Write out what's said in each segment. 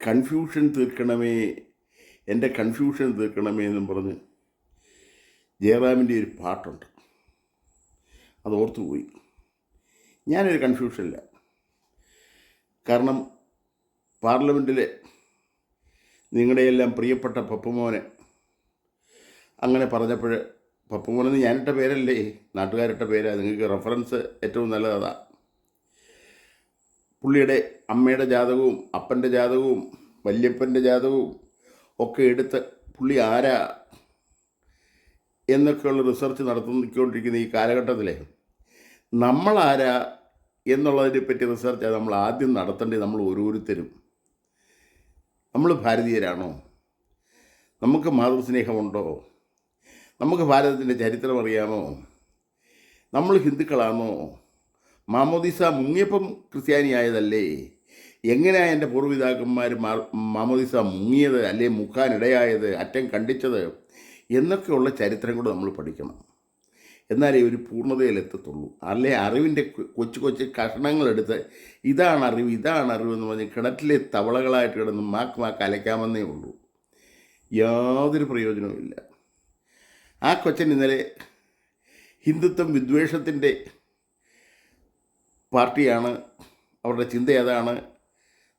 Confusion തീർക്കണമേ എന്റെ confusion തീർക്കണമേ എന്നും പറഞ്ഞ് ജയറാമിന്റെ ഒരു പാട്ടുണ്ട്. അത് ഓർത്തുപോയി ഞാനൊരു കൺഫ്യൂഷനില്ല കാരണം പാർലമെന്റിലെ നിങ്ങളുടെയെല്ലാം പ്രിയപ്പെട്ട പപ്പുമോനെ അങ്ങനെ പറഞ്ഞപ്പോൾ പപ്പുമോനെന്ന് ഞാനിട്ട പേരല്ലേ നാട്ടുകാരിട്ട പേരാണ് നിങ്ങൾക്ക് റെഫറൻസ് ഏറ്റവും നല്ലതാ പുള്ളിയുടെ അമ്മയുടെ ജാതകവും അപ്പന്റെ ജാതകവും വല്യപ്പന്റെ ജാതകവും ഒക്കെ എടുത്ത് പുള്ളി ആരാ എന്നൊക്കെയുള്ള റിസർച്ച് നടത്തിക്കൊണ്ടിരിക്കുന്ന ഈ കാലഘട്ടത്തിലെ നമ്മളാരാ എന്നുള്ളതിനെ പറ്റി റിസർച്ചാണ് നമ്മൾ ആദ്യം നടത്തേണ്ടത് നമ്മൾ ഓരോരുത്തരും. നമ്മൾ ഭാരതീയരാണോ? നമുക്ക് മാതൃസ്നേഹമുണ്ടോ? നമുക്ക് ഭാരതത്തിന്റെ ചരിത്രം അറിയാമോ? നമ്മൾ ഹിന്ദുക്കളാണോ? മാമോദിസ മുങ്ങിയപ്പം ക്രിസ്ത്യാനിയായതല്ലേ? എങ്ങനെയാണ് എന്റെ പൂർവപിതാക്കന്മാർ മാമോദിസ മുങ്ങിയത് അല്ലെ മുക്കാനിടയായത് അറ്റം കണ്ടിച്ചത്? എന്നൊക്കെയുള്ള ചരിത്രം കൂടെ നമ്മൾ പഠിക്കണം. എന്നാലേ ഒരു പൂർണതയിലെത്തത്തുള്ളൂ അല്ലെ അറിവിന്റെ കൊച്ചു കൊച്ചു കഷണങ്ങളെടുത്ത് ഇതാണ് അറിവ് ഇതാണ് അറിവ് എന്ന് പറഞ്ഞ് കിണറ്റിലെ തവളകളായിട്ട് കിടന്ന് മാക്ക് മാക്ക് അലയ്ക്കാമെന്നേ ഉള്ളൂ. യാതൊരു പ്രയോജനവുമില്ല ആ കൊച്ചൻ ഇന്നലെ ഹിന്ദുത്വം വിദ്വേഷത്തിന്റെ പാർട്ടിയാണ് അവരുടെ ചിന്ത ഏതാണ്?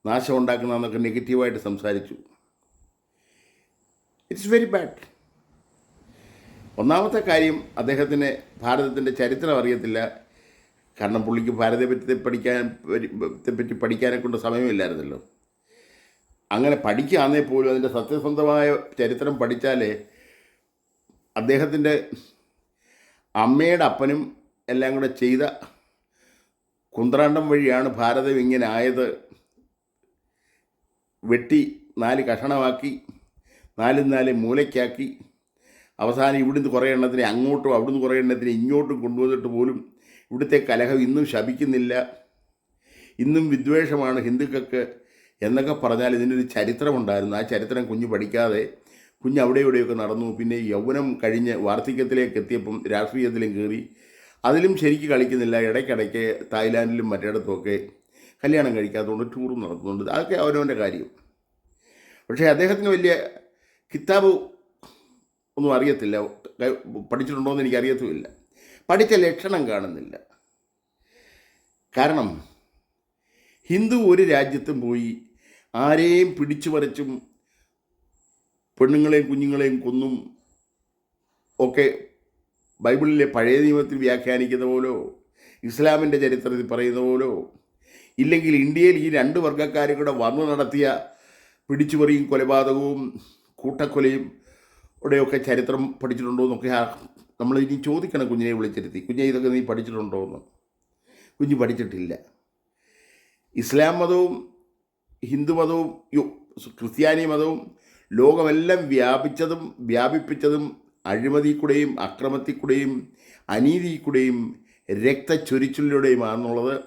നാശം ഉണ്ടാക്കുന്നതെന്നൊക്കെ നെഗറ്റീവായിട്ട് സംസാരിച്ചു. ഇറ്റ്സ് വെരി ബാഡ് ഒന്നാമത്തെ കാര്യം അദ്ദേഹത്തിന് ഭാരതത്തിന്റെ ചരിത്രം അറിയത്തില്ല. കാരണം പുള്ളിക്ക് ഭാരതത്തെ പഠിക്കാൻ പറ്റി പഠിക്കാനെ കൊണ്ട് സമയമില്ലായിരുന്നല്ലോ. അങ്ങനെ പഠിക്കുകയാണെങ്കിൽ പോലും അതിന്റെ സത്യസന്ധമായ ചരിത്രം പഠിച്ചാലേ അദ്ദേഹത്തിന്റെ അമ്മയുടെ അപ്പനും എല്ലാം കൂടെ ചെയ്ത കുന്ത്രാണ്ടം വഴിയാണ് ഭാരതം ഇങ്ങനെ ആയത് വെട്ടി നാല് കഷണമാക്കി നാലും നാല് മൂലയ്ക്കാക്കി. അവസാനം ഇവിടുന്ന് കുറേ എണ്ണത്തിനെ അങ്ങോട്ടും അവിടുന്ന് കുറേ എണ്ണത്തിനെ ഇങ്ങോട്ടും കൊണ്ടുവന്നിട്ട് പോലും ഇവിടുത്തെ കലഹം ഇന്നും ശപിക്കുന്നില്ല. ഇന്നും വിദ്വേഷമാണ് ഹിന്ദുക്കൾക്ക് എന്നൊക്കെ പറഞ്ഞാൽ ഇതിനൊരു ചരിത്രമുണ്ടായിരുന്നു. ആ ചരിത്രം കുഞ്ഞ് പഠിക്കാതെ കുഞ്ഞ് അവിടെ ഇവിടെയൊക്കെ നടന്നു. പിന്നെ യൗവനം കഴിഞ്ഞ് വാർദ്ധക്യത്തിലേക്ക് എത്തിയപ്പം രാഷ്ട്രീയത്തിലും കയറി. അതിലും ശരിക്ക് കളിക്കുന്നില്ല. ഇടയ്ക്കിടയ്ക്ക് തായ്ലാൻഡിലും മറ്റിടത്തുമൊക്കെ കല്യാണം കഴിക്കാത്തതുകൊണ്ട് ടൂറും നടത്തുന്നുണ്ട്. അതൊക്കെ അവനവന്റെ കാര്യം. പക്ഷേ അദ്ദേഹത്തിന് വലിയ കിതാബ് ഒന്നും അറിയത്തില്ല. പഠിച്ചിട്ടുണ്ടോയെന്ന് എനിക്ക് അറിയത്തുമില്ല പഠിച്ച ലക്ഷണം കാണുന്നില്ല. കാരണം ഹിന്ദു ഒരു രാജ്യത്തും പോയി ആരെയും പിടിച്ചു വരച്ചും പെണ്ണുങ്ങളെയും കുഞ്ഞുങ്ങളെയും കൊന്നും ഒക്കെ ബൈബിളിലെ പഴയ നിയമത്തിൽ വ്യാഖ്യാനിക്കുന്ന പോലോ ഇസ്ലാമിന്റെ ചരിത്രത്തിൽ പറയുന്ന പോലോ ഇല്ലെങ്കിൽ ഇന്ത്യയിൽ ഈ രണ്ട് വർഗക്കാരും കൂടെ വന്നു നടത്തിയ പിടിച്ചുപറിയും കൊലപാതകവും കൂട്ടക്കൊലയും ഇവിടെയൊക്കെ ചരിത്രം പഠിച്ചിട്ടുണ്ടോ എന്നൊക്കെ നമ്മൾ ഇനി ചോദിക്കണം കുഞ്ഞിനെ വിളിച്ചിരുത്തി. കുഞ്ഞെ ഇതൊക്കെ നീ പഠിച്ചിട്ടുണ്ടോ എന്ന്. കുഞ്ഞ് പഠിച്ചിട്ടില്ല. ഇസ്ലാം മതവും ഹിന്ദു മതവും ക്രിസ്ത്യാനി മതവും ലോകമെല്ലാം വ്യാപിച്ചതും വ്യാപിപ്പിച്ചതും അഴിമതി കൂടെയും അക്രമത്തിൽ കൂടെയും അനീതി കൂടെയും രക്തച്ചൊരിച്ചിലൂടെയുമാണെന്നുള്ളത്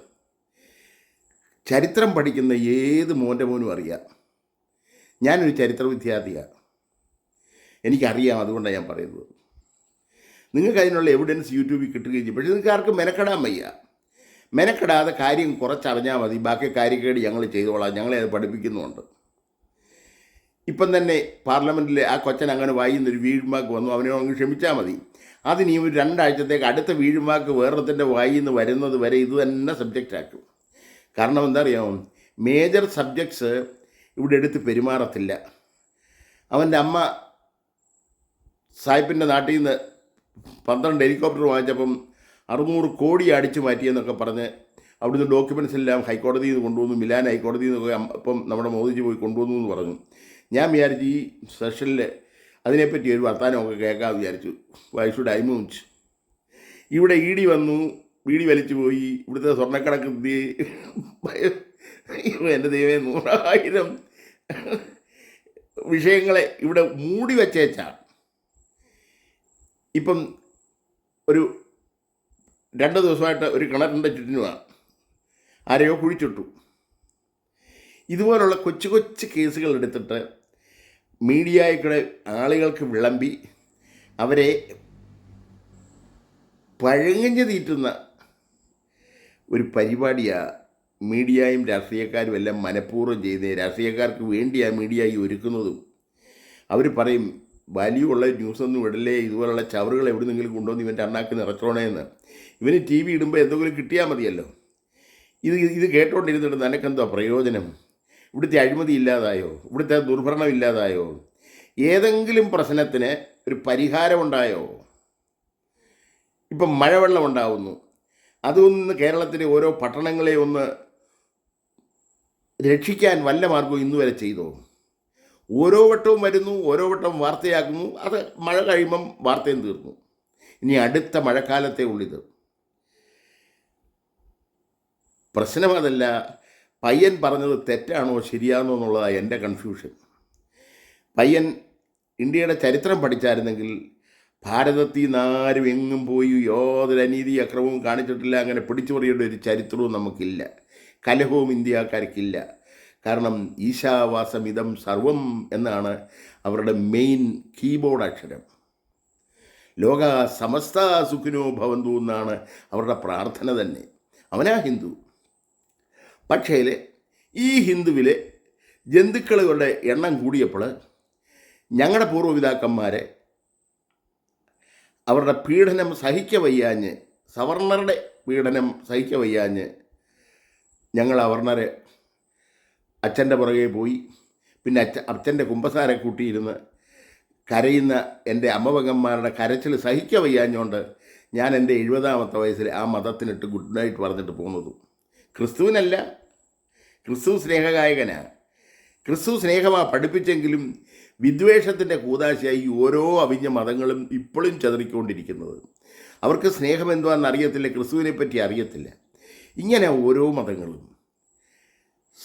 ചരിത്രം പഠിക്കുന്ന ഏത് മോന്റെ മോനും അറിയാം. ഞാനൊരു ചരിത്ര വിദ്യാർത്ഥിയാണ്. എനിക്കറിയാം അതുകൊണ്ടാണ് ഞാൻ പറയുന്നത്. നിങ്ങൾക്ക് അതിനുള്ള എവിഡൻസ് യൂട്യൂബിൽ കിട്ടുകയും ചെയ്യും. പക്ഷേ നിങ്ങൾക്ക് ആർക്കും മെനക്കെടാൻ വയ്യ. മെനക്കെടാതെ കാര്യം കുറച്ചറിഞ്ഞാൽ മതി. ബാക്കി കാര്യക്കേട് ഞങ്ങൾ ചെയ്തോളാം. ഞങ്ങളെ അത് പഠിപ്പിക്കുന്നുമുണ്ട്. ഇപ്പം തന്നെ പാർലമെന്റിൽ ആ കൊച്ചൻ അങ്ങനെ വായിന്നൊരു വീഴുമാക്ക് വന്നു. അവനെ അങ്ങ് ക്ഷമിച്ചാൽ മതി. അതിന് ഒരു രണ്ടാഴ്ചത്തേക്ക് അടുത്ത വീഴുമാക്ക് വേറൊരുത്തിന്റെ വായിന്ന് വരുന്നത് വരെ ഇത് തന്നെ സബ്ജക്റ്റ് ആക്കും. കാരണം എന്താ അറിയാമോ മേജർ സബ്ജക്ട്സ് ഇവിടെ എടുത്ത് പെരുമാറത്തില്ല. അവന്റെ അമ്മ സായിപ്പിന്റെ നാട്ടിൽ നിന്ന് പന്ത്രണ്ട് ഹെലികോപ്റ്റർ വാങ്ങിച്ചപ്പം അറുന്നൂറ് കോടി അടിച്ചു മാറ്റിയെന്നൊക്കെ പറഞ്ഞ് അവിടുന്ന് ഡോക്യുമെൻസ് എല്ലാം ഹൈക്കോടതിയിൽ നിന്ന് കൊണ്ടുവന്നു. മിലാൻ ഹൈക്കോടതിയിൽ നിന്ന് ഇപ്പം നമ്മുടെ മോദിജി പോയി കൊണ്ടുവന്നു എന്ന് പറഞ്ഞു. വിചാരിച്ചു ഈ സെഷനിൽ അതിനെപ്പറ്റി ഒരു വർത്തമാനമൊക്കെ കേൾക്കാമെന്ന് വിചാരിച്ചു. വൈ ഷുഡ് ഐ മൂച്ച് ഇവിടെ ഇ ഡി വന്നു വീടി വലിച്ചു പോയി ഇവിടുത്തെ സ്വർണക്കടക്ക് എന്റെ ദൈവമേ നൂറായിരം വിഷയങ്ങളെ ഇവിടെ മൂടി വച്ചേച്ചാണ് ഇപ്പം ഒരു രണ്ട് ദിവസമായിട്ട് ഒരു കിണറിന്റെ ചുറ്റിനുമാണ് ആരെയോ കുഴിച്ചിട്ടു. ഇതുപോലുള്ള കൊച്ചു കൊച്ചു കേസുകൾ എടുത്തിട്ട് മീഡിയയ്ക്കൂടെ ആളുകൾക്ക് വിളമ്പി അവരെ പഴങ്ങഞ്ഞ് തീറ്റുന്ന ഒരു പരിപാടിയാണ് മീഡിയയും രാഷ്ട്രീയക്കാരും എല്ലാം മനഃപൂർവം ചെയ്യുന്നത് രാഷ്ട്രീയക്കാർക്ക് വേണ്ടിയാണ് മീഡിയ ഈ ഒരുക്കുന്നതും. അവർ പറയും വലിയ ഉള്ള ന്യൂസൊന്നും ഇടല്ലേ ഇതുപോലുള്ള ചവറുകൾ എവിടുന്നെങ്കിലും കൊണ്ടുവന്ന് ഇവന്റെ അണ്ണാക്ക് നിറച്ചോണേ എന്ന്. ഇവന് ടി വി ഇടുമ്പോൾ എന്തെങ്കിലും കിട്ടിയാൽ മതിയല്ലോ. ഇത് ഇത് കേട്ടോണ്ടിരുന്നിട്ട് നിനക്കെന്തോ പ്രയോജനം? ഇവിടുത്തെ അഴിമതി ഇല്ലാതായോ? ഇവിടുത്തെ ദുർഭരണം ഇല്ലാതായോ? ഏതെങ്കിലും പ്രശ്നത്തിന് ഒരു പരിഹാരമുണ്ടായോ? ഇപ്പം മഴവെള്ളം ഉണ്ടാവുന്നു. അതൊന്ന് കേരളത്തിലെ ഓരോ പട്ടണങ്ങളെ ഒന്ന് രക്ഷിക്കാൻ വല്ല മാർഗവും ഇന്ന് വരെ ചെയ്തോ? ഓരോ വട്ടവും വരുന്നു ഓരോ വട്ടം വാർത്തയാക്കുന്നു അത് മഴ കഴിയുമ്പം വാർത്തയും തീർന്നു. ഇനി അടുത്ത മഴക്കാലത്തെ ഉള്ളിത്. പ്രശ്നം അതല്ല. പയ്യൻ പറഞ്ഞത് തെറ്റാണോ ശരിയാണോ എന്നുള്ളതാണ് എന്റെ കൺഫ്യൂഷൻ പയ്യൻ ഇന്ത്യയുടെ ചരിത്രം പഠിച്ചായിരുന്നെങ്കിൽ ഭാരതത്തിൽ നിന്ന് ആരും എങ്ങും പോയി യാതൊരു അനീതി അക്രമവും കാണിച്ചിട്ടില്ല അങ്ങനെ പിടിച്ചു പറയേണ്ട ഒരു ചരിത്രവും നമുക്കില്ല. കലഹവും ഇന്ത്യക്കാർക്കില്ല. കാരണം ഈശാവാസം ഇതം സർവം എന്നാണ് അവരുടെ മെയിൻ കീബോർഡ് അക്ഷരം. ലോക സമസ്ത സുഖിനോ ഭവന്തു എന്നാണ് അവരുടെ പ്രാർത്ഥന തന്നെ. അവനാ ഹിന്ദു. പക്ഷേ ഈ ഹിന്ദുവിലെ ജന്തുക്കളുടെ എണ്ണം കൂടിയപ്പോൾ ഞങ്ങളുടെ പൂർവപിതാക്കന്മാരെ അവരുടെ പീഡനം സഹിക്ക വയ്യാഞ്ഞ് പീഡനം സഹിക്ക വയ്യാഞ്ഞ് ഞങ്ങൾ അവർണരെ അച്ഛന്റെ പുറകെ പോയി പിന്നെ അച്ഛ അച്ഛന്റെ കുമ്പസാരെ കൂട്ടിയിരുന്ന് കരയുന്ന എന്റെ അമ്മവകന്മാരുടെ കരച്ചിൽ സഹിക്ക വയ്യാഞ്ഞുകൊണ്ട് ഞാൻ എന്റെ എഴുപതാമത്തെ വയസ്സിൽ ആ മതത്തിനിട്ട് ഗുഡ് നൈറ്റ് പറഞ്ഞിട്ട് പോകുന്നതും ക്രിസ്തുവിനല്ല ക്രിസ്തു സ്നേഹഗായകനാണ് ക്രിസ്തു സ്നേഹമാണ് പഠിപ്പിച്ചെങ്കിലും വിദ്വേഷത്തിന്റെ കൂതാശയായി ഓരോ അവിഞ്ഞ മതങ്ങളും ഇപ്പോഴും ചതറിക്കൊണ്ടിരിക്കുന്നത്. അവർക്ക് സ്നേഹം എന്തുവാണെന്ന് അറിയത്തില്ല ക്രിസ്തുവിനെ പറ്റി അറിയത്തില്ല. ഇങ്ങനെ ഓരോ മതങ്ങളും.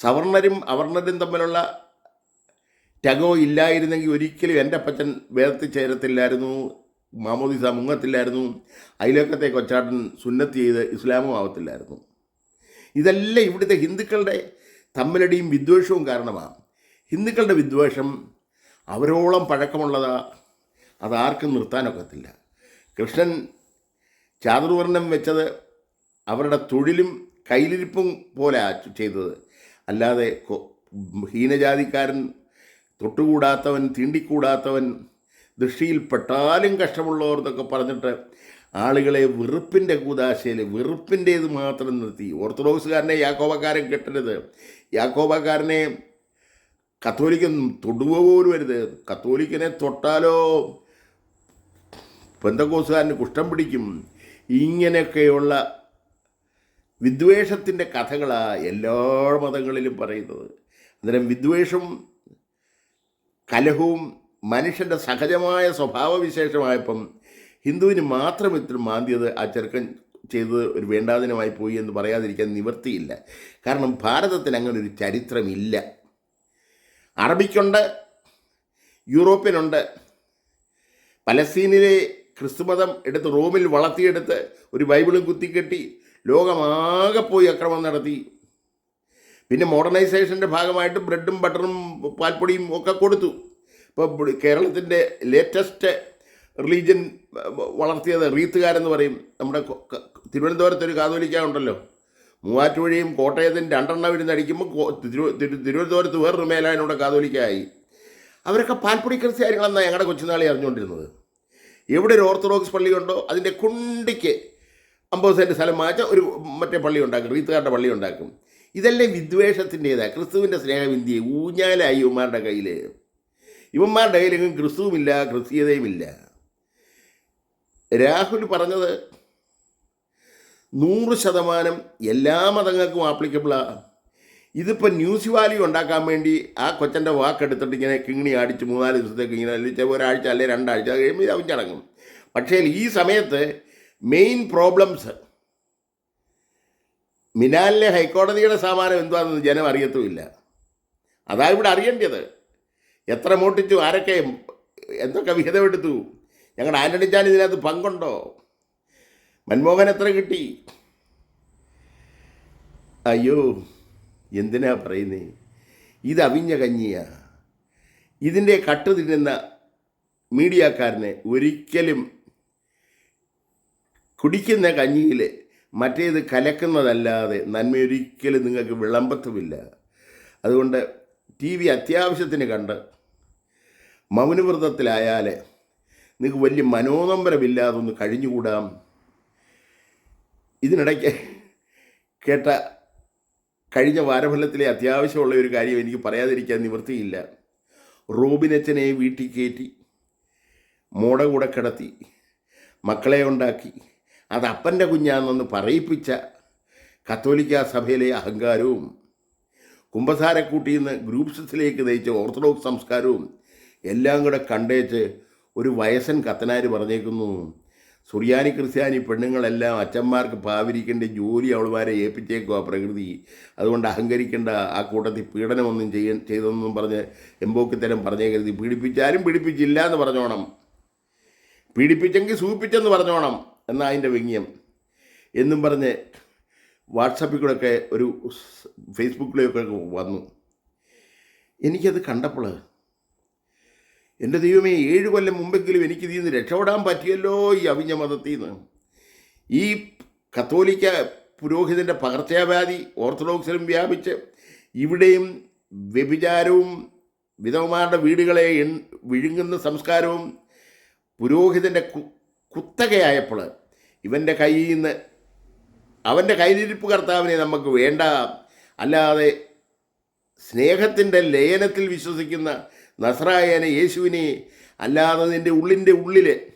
സവർണരും അവർണരും തമ്മിലുള്ള ടഗോ ഇല്ലായിരുന്നെങ്കിൽ ഒരിക്കലും എന്റെ അപ്പച്ചൻ വേദത്തിൽ ചേരത്തില്ലായിരുന്നു മാമോദിസ മുങ്ങത്തില്ലായിരുന്നു അയലോക്കത്തെ കൊച്ചാട്ടൻ സുന്നത്ത് ചെയ്ത് ഇസ്ലാമും ആവത്തില്ലായിരുന്നു. ഇതെല്ലാം ഇവിടുത്തെ ഹിന്ദുക്കളുടെ തമ്മിലടിയും വിദ്വേഷവും കാരണമാണ്. ഹിന്ദുക്കളുടെ വിദ്വേഷം അവരോളം പഴക്കമുള്ളതാ അതാർക്കും നിർത്താനൊക്കത്തില്ല. കൃഷ്ണൻ ചാതുർവർണം വെച്ചത് അവരുടെ തൊഴിലും കയ്യിലിരിപ്പും പോലെ ചെയ്തത്. അല്ലാതെ ഹീനജാതിക്കാരൻ തൊട്ടുകൂടാത്തവൻ തീണ്ടിക്കൂടാത്തവൻ ദൃഷ്ടിയിൽ പെട്ടാലും കഷ്ടമുള്ളവർ എന്നൊക്കെ പറഞ്ഞിട്ട് ആളുകളെ വെറുപ്പിന്റെ കൂതാശയിൽ വെറുപ്പിന്റേത് മാത്രം നിർത്തി. ഓർത്തഡോക്സുകാരനെ യാക്കോബക്കാരൻ കെട്ടരുത്. യാക്കോബക്കാരനെ കത്തോലിക്കൻ തൊടുക പോലും വരുത് കത്തോലിക്കനെ തൊട്ടാലോ പെന്തക്കോസുകാരന് കുഷ്ഠം പിടിക്കും. ഇങ്ങനെയൊക്കെയുള്ള വിദ്വേഷത്തിന്റെ കഥകളാണ് എല്ലാ മതങ്ങളിലും പറയുന്നത്. അന്നേരം വിദ്വേഷം കലഹവും മനുഷ്യന്റെ സഹജമായ സ്വഭാവവിശേഷമായപ്പം ഹിന്ദുവിന് മാത്രം ഇത്ര മാന്തിയത് ആ ചെറുക്കൻ ചെയ്തത് ഒരു വേണ്ടാതിനമായി പോയി എന്ന് പറയാതിരിക്കാൻ നിവൃത്തിയില്ല. കാരണം ഭാരതത്തിന് അങ്ങനെ ഒരു ചരിത്രമില്ല. അറബിക്കുണ്ട് യൂറോപ്യനുണ്ട്. പലസ്തീനിലെ ക്രിസ്തുമതം എടുത്ത് റോമിൽ വളർത്തിയെടുത്ത് ഒരു ബൈബിളും കുത്തിക്കെട്ടി ലോകമാകെ പോയി അക്രമം നടത്തി. പിന്നെ മോഡേണൈസേഷന്റെ ഭാഗമായിട്ട് ബ്രെഡും ബട്ടറും പാൽപ്പൊടിയും ഒക്കെ കൊടുത്തു. ഇപ്പോൾ കേരളത്തിന്റെ ലേറ്റസ്റ്റ് റിലീജിയൻ വളർത്തിയത് റീത്തുകാരെന്ന് പറയും. നമ്മുടെ തിരുവനന്തപുരത്ത് ഒരു കാതോലിക്ക ഉണ്ടല്ലോ മൂവാറ്റുപുഴയും കോട്ടയത്തും രണ്ടെണ്ണം ഇരുന്ന് അടിക്കുമ്പോൾ തിരുവനന്തപുരത്ത് വേറൊരു മേലായനോടെ കാതോലിക്കായി. അവരൊക്കെ പാൽപ്പൊടി ക്രിസ്ത്യാനികളെന്നാണ് ഞങ്ങളുടെ കൊച്ചുനാളി അറിഞ്ഞുകൊണ്ടിരുന്നത് എവിടെ ഒരു ഓർത്തഡോക്സ് പള്ളിയുണ്ടോ അതിന്റെ കുണ്ടിക്ക് അമ്പത് സെന്റ് സ്ഥലം മാറ്റാൻ ഒരു മറ്റേ പള്ളി ഉണ്ടാക്കും റീത്തുകാരുടെ പള്ളി ഉണ്ടാക്കും ഇതെല്ലാം വിദ്വേഷത്തിന്റേതാണ് ക്രിസ്തുവിന്റെ സ്നേഹം ഇന്ത്യയെ ഊഞ്ഞാലായി ഇവന്മാരുടെ കയ്യിൽ ഇവന്മാരുടെ കയ്യിലെങ്കിലും ക്രിസ്തുവുമില്ല ക്രിസ്തീയതയുമില്ല. രാഹുൽ പറഞ്ഞത് നൂറ് ശതമാനം എല്ലാ മതങ്ങൾക്കും ആപ്ലിക്കബിളാണ് ഇതിപ്പോൾ ന്യൂസ് വാല്യൂ ഉണ്ടാക്കാൻ വേണ്ടി ആ കൊച്ചന്റെ വാക്കെടുത്തിട്ട് ഇങ്ങനെ കിങ്ങിണി അടിച്ച് മൂന്നാൽ ദിവസത്തേക്ക് ഇങ്ങനെ അല്ലെങ്കിൽ ഒരാഴ്ച അല്ലെ രണ്ടാഴ്ച കഴിയുമ്പോൾ അവൻ ചടങ്ങും. പക്ഷേ ഈ സമയത്ത് മെയിൻ പ്രോബ്ലംസ് മിനാലിലെ ഹൈക്കോടതിയുടെ സാമാനം എന്താണെന്ന് ജനം അറിയത്തുമില്ല. അതാണ് ഇവിടെ അറിയേണ്ടത്. എത്ര മോട്ടിച്ചു ആരൊക്കെ എന്തൊക്കെ വിഹിതമെടുത്തു? ഞങ്ങളുടെ ആന്റണി ചാൻ ഇതിനകത്ത് പങ്കുണ്ടോ? മൻമോഹൻ എത്ര കിട്ടി? അയ്യോ എന്തിനാ പറയുന്നേ? ഇത് അവിഞ്ഞ കഞ്ഞിയാ. ഇതിന്റെ കട്ട് തിന്നുന്ന മീഡിയക്കാരനെ ഒരിക്കലും കുടിക്കുന്ന കഞ്ഞിയിൽ മറ്റേത് കലക്കുന്നതല്ലാതെ നന്മയൊരിക്കലും നിങ്ങൾക്ക് വിളമ്പത്തുമില്ല. അതുകൊണ്ട് ടി വി അത്യാവശ്യത്തിന് കണ്ട് മൗനവ്രതത്തിലായാൽ നിങ്ങൾക്ക് വലിയ മനോനമ്പരമില്ലാതെ ഒന്ന് കഴിഞ്ഞുകൂടാം. ഇതിനിടയ്ക്ക് കേട്ട കഴിഞ്ഞ വാരഫലത്തിലെ അത്യാവശ്യമുള്ള ഒരു കാര്യം എനിക്ക് പറയാതിരിക്കാൻ നിവൃത്തിയില്ല. റോബിനച്ചനെ വീട്ടിൽ കയറ്റി മോട കൂടെ കിടത്തി മക്കളെ ഉണ്ടാക്കി. അത് അപ്പന്റെ കുഞ്ഞാണെന്ന് പറയിപ്പിച്ച കത്തോലിക്ക സഭയിലെ അഹങ്കാരവും കുംഭസാരക്കൂട്ടിയിൽ നിന്ന് ഗ്രൂപ്പ്സിലേക്ക് നയിച്ച ഓർത്തഡോക്സ് സംസ്കാരവും എല്ലാം കൂടെ കണ്ടേച്ച് ഒരു വയസ്സൻ കത്തനാർ പറഞ്ഞേക്കുന്നു സുറിയാനി ക്രിസ്ത്യാനി പെണ്ണുങ്ങളെല്ലാം അച്ഛന്മാർക്ക് പാവിരിക്കേണ്ട ജോലി അവളുമാരെ ഏൽപ്പിച്ചേക്കുക പ്രകൃതി. അതുകൊണ്ട് അഹങ്കരിക്കേണ്ട ആ കൂട്ടത്തിൽ പീഡനമൊന്നും ചെയ്യ ചെയ്തെന്നും പറഞ്ഞ് എമ്പോക്കിത്തരം പറഞ്ഞേക്കരുത് പീഡിപ്പിച്ചാലും പീഡിപ്പിച്ചില്ല എന്ന് പറഞ്ഞോണം. പീഡിപ്പിച്ചെങ്കിൽ സൂപ്പിച്ചെന്ന് പറഞ്ഞോണം എന്നാ അതിന്റെ വ്യംഗ്യം എന്നും പറഞ്ഞ് വാട്സപ്പിൽ കൂടെയൊക്കെ ഒരു ഫേസ്ബുക്കിലൊക്കെ വന്നു. എനിക്കത് കണ്ടപ്പോൾ എന്റെ ദൈവമേ ഏഴ് കൊല്ലം മുമ്പെങ്കിലും എനിക്ക് ഇതിൽ നിന്ന് രക്ഷപ്പെടാൻ പറ്റിയല്ലോ ഈ അവിഞ്ഞ മതത്തിൽ നിന്ന്. ഈ കത്തോലിക്ക പുരോഹിതന്റെ പകർച്ചവ്യാധി ഓർത്തഡോക്സിലും വ്യാപിച്ച് ഇവിടെയും വ്യഭിചാരവും വിധവമാരുടെ വീടുകളെ എൺ വിഴുങ്ങുന്ന സംസ്കാരവും പുരോഹിതന്റെ കു കുത്തകയായപ്പോൾ ഇവന്റെ കയ്യിൽ നിന്ന് അവന്റെ കൈതിരിപ്പ് കർത്താവിനെ നമുക്ക് വേണ്ട. അല്ലാതെ സ്നേഹത്തിന്റെ ലയനത്തിൽ വിശ്വസിക്കുന്ന നസ്രായനെ യേശുവിനെ അല്ലാതെ നിന്റെ ഉള്ളിന്റെ ഉള്ളിൽ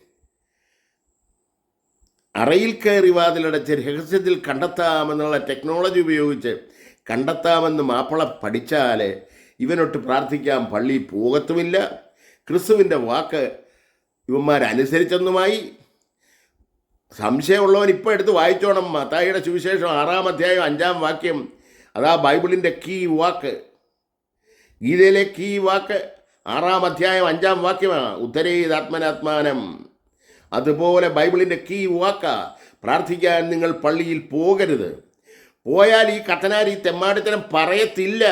അറയിൽ കയറി വാതിലടച്ച് രഹസ്യത്തിൽ കണ്ടെത്താമെന്നുള്ള ടെക്നോളജി ഉപയോഗിച്ച് കണ്ടെത്താമെന്ന് മാപ്പിള പഠിച്ചാൽ ഇവനൊട്ട് പ്രാർത്ഥിക്കാൻ പള്ളി പോകത്തുമില്ല. ക്രിസ്തുവിന്റെ വാക്ക് ഇവന്മാരനുസരിച്ചെന്നുമായി സംശയമുള്ളവൻ ഇപ്പോൾ എടുത്ത് വായിച്ചോണം. മത്തായിയുടെ സുവിശേഷം ആറാം അധ്യായം അഞ്ചാം വാക്യം. അതാ ബൈബിളിന്റെ കീ വാക്ക്. ഗീതയിലെ കീ വാക്ക്. ആറാം അധ്യായം അഞ്ചാം വാക്യമാണ്. ഉദ്ധരേത് ആത്മനാത്മാനം അതുപോലെ ബൈബിളിന്റെ കീ വാക്ക പ്രാർത്ഥിക്കാൻ നിങ്ങൾ പള്ളിയിൽ പോകരുത്. പോയാൽ ഈ കത്തനാരി തെമ്മാടിത്തരം പറയത്തില്ല.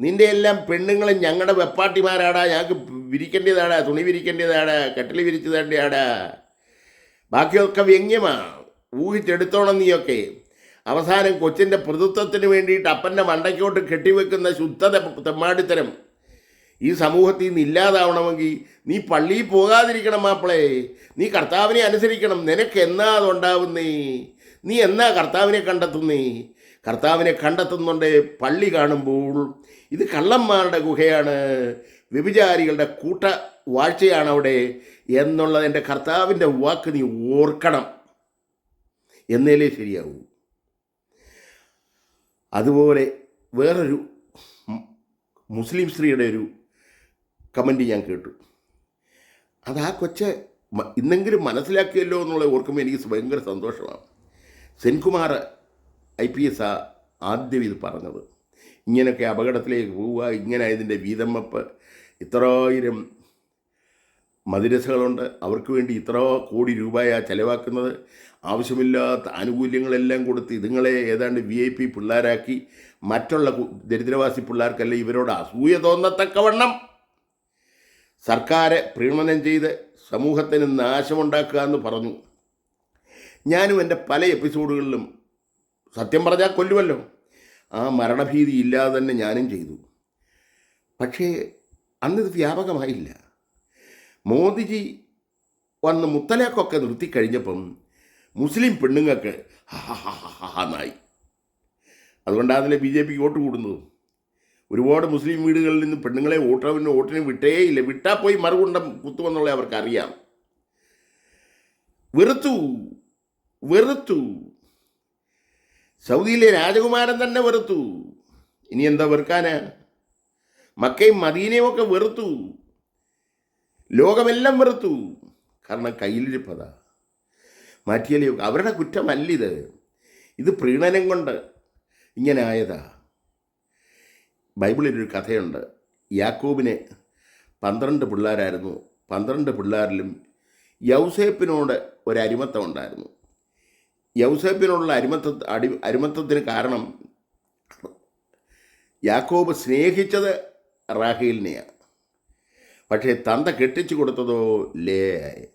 നിന്റെ എല്ലാം പെണ്ണുങ്ങളും ഞങ്ങളുടെ വെപ്പാട്ടിമാരാടാ ഞങ്ങൾക്ക് വിരിക്കേണ്ടതാടാ തുണി വിരിക്കേണ്ടതാടാ കട്ടിൽ വിരിച്ചു തേണ്ടയാടാ ബാക്കിയൊക്കെ വ്യംഗ്യമാണ് ഊഹിച്ചെടുത്തോണം നീയൊക്കെ. അവസാനം കൊച്ചിന്റെ പ്രതിത്വത്തിന് വേണ്ടിയിട്ട് അപ്പന്റെ മണ്ടയ്ക്കോട്ട് കെട്ടിവെക്കുന്ന ശുദ്ധ തെമ്മാടിത്തരം. ഈ സമൂഹത്തിൽ നിന്ന് ഇല്ലാതാവണമെങ്കിൽ നീ പള്ളിയിൽ പോകാതിരിക്കണം മാപ്പിളെ. നീ കർത്താവിനെ അനുസരിക്കണം. നിനക്ക് എന്നാ അതുണ്ടാവുന്നേ? നീ എന്നാ കർത്താവിനെ കണ്ടെത്തുന്നേ? കർത്താവിനെ കണ്ടെത്തുന്നുണ്ട് പള്ളി കാണുമ്പോൾ. ഇത് കള്ളന്മാരുടെ ഗുഹയാണ്. വ്യഭിചാരികളുടെ കൂട്ട വാഴ്ചയാണ് അവിടെ എന്നുള്ളത് എന്റെ കർത്താവിന്റെ വാക്ക് നീ ഓർക്കണം. എന്നേലേ ശരിയാവൂ. അതുപോലെ വേറൊരു മുസ്ലിം സ്ത്രീയുടെ ഒരു കമന്റ് ഞാൻ കേട്ടു. അത് ആ കൊച്ചെ ഇന്നെങ്കിലും മനസ്സിലാക്കിയല്ലോ എന്നുള്ള ഓർക്കുമ്പോൾ എനിക്ക് ഭയങ്കര സന്തോഷമാണ്. സെൻകുമാർ ഐ പി എസ് ആദ്യം ഇത് പറഞ്ഞത്. ഇങ്ങനെയൊക്കെ അപകടത്തിലേക്ക് പോവുക ഇങ്ങനെ ഇതിന്റെ വീതം വെപ്പ് ഇത്രായിരം അവർക്ക് വേണ്ടി ഇത്ര കോടി രൂപയാ ചിലവാക്കുന്നത്. ആവശ്യമില്ലാത്ത ആനുകൂല്യങ്ങളെല്ലാം കൊടുത്ത് ഇതുങ്ങളെ ഏതാണ്ട് വി ഐ പി പിള്ളേരാക്കി. മറ്റുള്ള ദരിദ്രവാസി പിള്ളേർക്കല്ല ഇവരോട് അസൂയ തോന്നത്തക്കവണ്ണം? സർക്കാർ പ്രീണനം ചെയ്ത് സമൂഹത്തിന് നാശമുണ്ടാക്കുക എന്ന് പറഞ്ഞു ഞാനും എന്റെ പല എപ്പിസോഡുകളിലും സത്യം പറഞ്ഞാൽ കൊല്ലുമല്ലോ ആ മരണഭീതി ഇല്ലാതെ തന്നെ ഞാനും ചെയ്തു പക്ഷേ അന്നിത് വ്യാപകമായില്ല മോദിജി വന്ന് മുത്തലാഖൊക്കെ നിർത്തിക്കഴിഞ്ഞപ്പം മുസ്ലിം പെണ്ണുങ്ങൾക്ക് എന്നായി അതുകൊണ്ടാണ് അതിലെ ബി ജെ പിക്ക് വോട്ട് കൂടുന്നത് ഒരുപാട് മുസ്ലിം വീടുകളിൽ നിന്ന് പെണ്ണുങ്ങളെ വോട്ടവിന് വോട്ടിന് വിട്ടേയില്ല. വിട്ടാൽ പോയി മറുകുണ്ടം കുത്തുമെന്നുള്ള അവർക്കറിയാം. വെറുത്തു വെറുത്തു. സൗദിയിലെ രാജകുമാരൻ തന്നെ വെറുത്തു. ഇനി എന്താ വെറുക്കാന്? മക്കയും മദീനയും ഒക്കെ വെറുത്തു. ലോകമെല്ലാം വെറുത്തു. കാരണം കയ്യിലിരിപ്പതാ. മാറ്റിയാലേ അവരുടെ കുറ്റമല്ലിത്. ഇത് പ്രീണനം കൊണ്ട് ഇങ്ങനെ ആയതാ. ബൈബിളിലൊരു കഥയുണ്ട്. യാക്കോബിനെ പന്ത്രണ്ട് പിള്ളേരായിരുന്നു. പന്ത്രണ്ട് പിള്ളേരിലും യൗസേപ്പിനോട് ഒരു അരിമത്തം ഉണ്ടായിരുന്നു. യൗസേപ്പിനോടുള്ള അരിമത്ത അടി അരിമത്തത്തിന് കാരണം യാക്കോബ് സ്നേഹിച്ചത് റാഹീലിനെയാണ്. പക്ഷേ തന്ത കെട്ടിച്ചു കൊടുത്തതോ ലേയായി.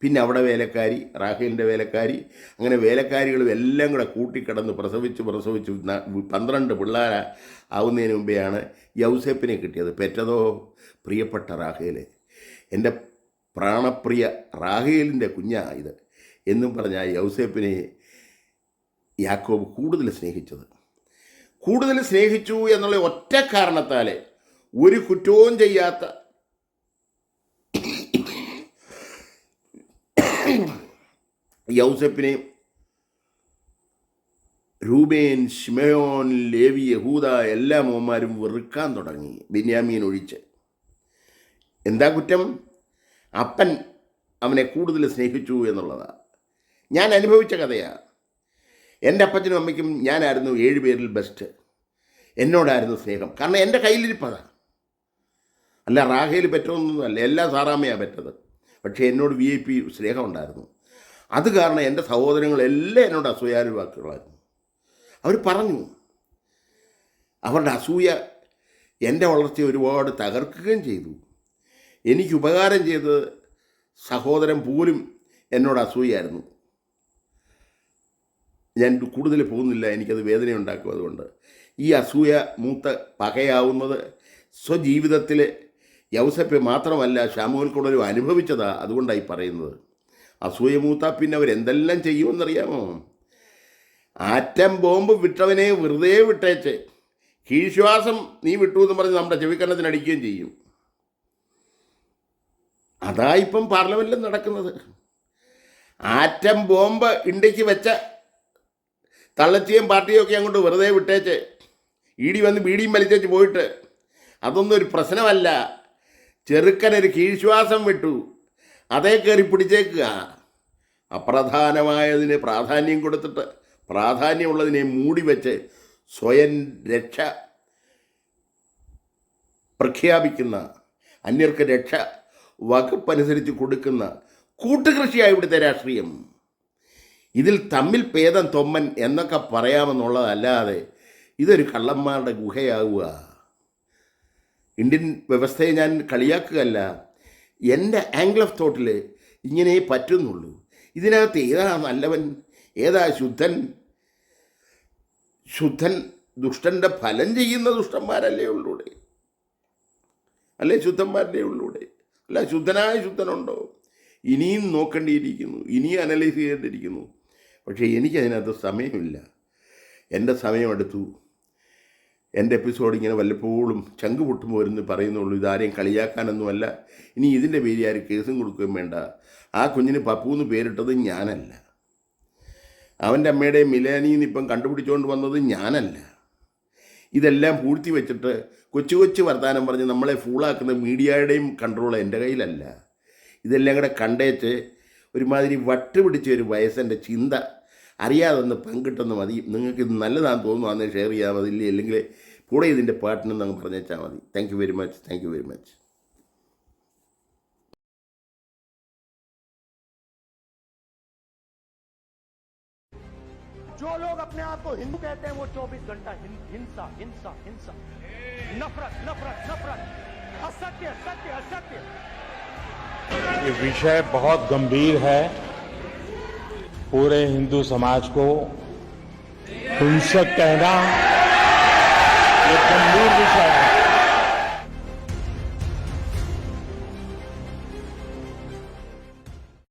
പിന്നെ അവിടെ വേലക്കാരി റാഹേലിന്റെ വേലക്കാരി അങ്ങനെ വേലക്കാരികളും എല്ലാം കൂടെ കൂട്ടിക്കിടന്ന് പ്രസവിച്ച് പ്രസവിച്ച് പന്ത്രണ്ട് പിള്ളേര ആവുന്നതിന് മുമ്പെയാണ് യൗസേപ്പിനെ കിട്ടിയത്. പെറ്റതോ? പ്രിയപ്പെട്ട റാഹേൽ എന്റെ പ്രാണപ്രിയ റാഹേലിന്റെ കുഞ്ഞാ ഇത്. എന്നും പറഞ്ഞ യൗസേപ്പിനെ യാക്കോബ് കൂടുതൽ സ്നേഹിച്ചത്. കൂടുതൽ സ്നേഹിച്ചു എന്നുള്ള ഒറ്റ കാരണത്താൽ ഒരു കുറ്റവും ചെയ്യാത്ത യൗസപ്പിനെ രൂബേൻ ഷിമയോൻ ലേവി യഹൂദ എല്ലാ മോന്മാരും വെറുക്കാൻ തുടങ്ങി. ബെന്യാമീൻ ഒഴിച്ച്. എന്താ കുറ്റം? അപ്പൻ അവനെ കൂടുതൽ സ്നേഹിച്ചു എന്നുള്ളതാണ് ഞാൻ അനുഭവിച്ച കഥയാണ് എന്റെ അപ്പച്ചനും അമ്മയ്ക്കും ഞാനായിരുന്നു ഏഴ് പേരിൽ ബെസ്റ്റ് എന്നോടായിരുന്നു സ്നേഹം. കാരണം എന്റെ കയ്യിലിരിപ്പതാണ് അല്ല റാഹയിൽ പറ്റുമെന്നൊന്നും അല്ല എല്ലാ സാറാമ്മയാണ് പറ്റത്. പക്ഷേ എന്നോട് വി ഐ പി സ്നേഹമുണ്ടായിരുന്നു. അത് കാരണം എന്റെ സഹോദരങ്ങളെല്ലാം എന്നോട് അസൂയാനുവാക്കുകളായിരുന്നു അവർ പറഞ്ഞു അവരുടെ അസൂയ എന്റെ വളർച്ചയെ ഒരുപാട് തകർക്കുകയും ചെയ്തു. എനിക്ക് ഉപകാരം ചെയ്തത് സഹോദരൻ പോലും എന്നോട് അസൂയായിരുന്നു. ഞാൻ കൂടുതൽ പോകുന്നില്ല എനിക്കത് വേദനയുണ്ടാക്കും അതുകൊണ്ട്. ഈ അസൂയ മൂത്ത പകയാവുന്നത് സ്വജീവിതത്തിൽ യൗസപ്പ് മാത്രമല്ല ഷാമുവൽ കൂടുതലും അനുഭവിച്ചതാ അതുകൊണ്ടായി പറയുന്നത്. അസൂയ മൂത്ത പിന്നെ അവരെന്തെല്ലാം ചെയ്യുമെന്നറിയാമോ ആറ്റം ബോംബ് വിട്ടവനെ വെറുതെ വിട്ടേച്ച്. കീഴ്ശ്വാസം നീ വിട്ടു എന്ന് പറഞ്ഞ് നമ്മുടെ ചെവിക്കണ്ണത്തിനടിക്കുകയും ചെയ്യും. അതാ ഇപ്പം പാർലമെന്റിൽ നടക്കുന്നത്. ആറ്റം ബോംബ് ഇന്ത്യയ്ക്ക് വെച്ച തള്ളച്ചിയും പാർട്ടിയും ഒക്കെ അങ്ങോട്ട് വെറുതെ വിട്ടേച്ച്. ഇടി വന്ന് ബീഡിയും വലിച്ചേച്ച് പോയിട്ട്. അതൊന്നും ഒരു പ്രശ്നമല്ല. ചെറുക്കനൊരു കീഴ്ശ്വാസം വിട്ടു. അതേ കയറി പിടിച്ചേക്കുക. അപ്രധാനമായതിന് പ്രാധാന്യം കൊടുത്തിട്ട് പ്രാധാന്യമുള്ളതിനെ മൂടി വെച്ച് സ്വയം രക്ഷ പ്രഖ്യാപിക്കുന്ന അന്യർക്ക് രക്ഷ വകുപ്പനുസരിച്ച് കൊടുക്കുന്ന കൂട്ടുകൃഷിയായി ഇവിടുത്തെ രാഷ്ട്രീയം. ഇതിൽ തമ്മിൽ ഭേദം തൊമ്മൻ എന്നൊക്കെ പറയാമെന്നുള്ളതല്ലാതെ ഇതൊരു കള്ളന്മാരുടെ ഗുഹയാവുക. ഇന്ത്യൻ വ്യവസ്ഥയെ ഞാൻ കളിയാക്കുകയല്ല. എന്റെ ആംഗിൾ ഓഫ് തോട്ടിൽ ഇങ്ങനെ പറ്റുന്നുള്ളൂ. ഇതിനകത്ത് ഏതാ നല്ലവൻ ഏതാ ശുദ്ധൻ? ശുദ്ധൻ ദുഷ്ടന്റെ ഫലം ചെയ്യുന്ന ദുഷ്ടന്മാരല്ലേ ഉള്ളൂടെ? അല്ലേ ശുദ്ധന്മാരുടെ ഉള്ളൂടെ? അല്ല ശുദ്ധനായ ശുദ്ധനുണ്ടോ? ഇനിയും നോക്കേണ്ടിയിരിക്കുന്നു ഇനിയും അനലൈസ് ചെയ്യേണ്ടിയിരിക്കുന്നു. പക്ഷേ എനിക്കതിനകത്ത് സമയമില്ല. എന്റെ സമയമെടുത്തു എന്റെ എപ്പിസോഡ് ഇങ്ങനെ വല്ലപ്പോഴും ചങ്ക് പൊട്ടുമ്പോൾ വരുന്ന് പറയുന്നുള്ളൂ. ഇതാരെയും കളിയാക്കാനൊന്നുമല്ല. ഇനി ഇതിന്റെ പേര് ആരും കേസും കൊടുക്കുകയും വേണ്ട. ആ കുഞ്ഞിന് പപ്പു എന്ന് പേരിട്ടത് ഞാനല്ല. അവന്റെ അമ്മയുടെ മിലാനിന്ന് ഇപ്പം കണ്ടുപിടിച്ചുകൊണ്ട് വന്നത് ഞാനല്ല. ഇതെല്ലാം പൂഴ്ത്തി വെച്ചിട്ട് കൊച്ചു കൊച്ചു വർത്തമാനം പറഞ്ഞ് നമ്മളെ ഫൂളാക്കുന്ന മീഡിയയുടെയും കൺട്രോൾ എന്റെ കയ്യിലല്ല. ഇതെല്ലാം കൂടെ കണ്ടേച്ച് ഒരുമാതിരി വട്ട് പിടിച്ച ഒരു വയസ്സന്റെ ചിന്ത അറിയാതെ ഒന്ന് പങ്കിട്ടെന്ന് മതി. നിങ്ങൾക്ക് ഇത് നല്ലതാണെന്ന് അന്ന് ഷെയർ ചെയ്യാൻ മതി. അല്ലെങ്കിൽ കൂടെ ഇതിൻ്റെ പാട്ടിനെന്ന് അങ്ങ് പറഞ്ഞേച്ചാൽ മതി thank you very much thank you very much जो लोग अपने आप को हिंदू कहते हैं वो 24 घंटा हिं- हिंसा हिंसा हिंसा नफरत नफरत नफरत असत्य सत्य असत्य ये विषय बहुत गंभीर है पूरे हिंदू समाज को हिंसक कहना With the move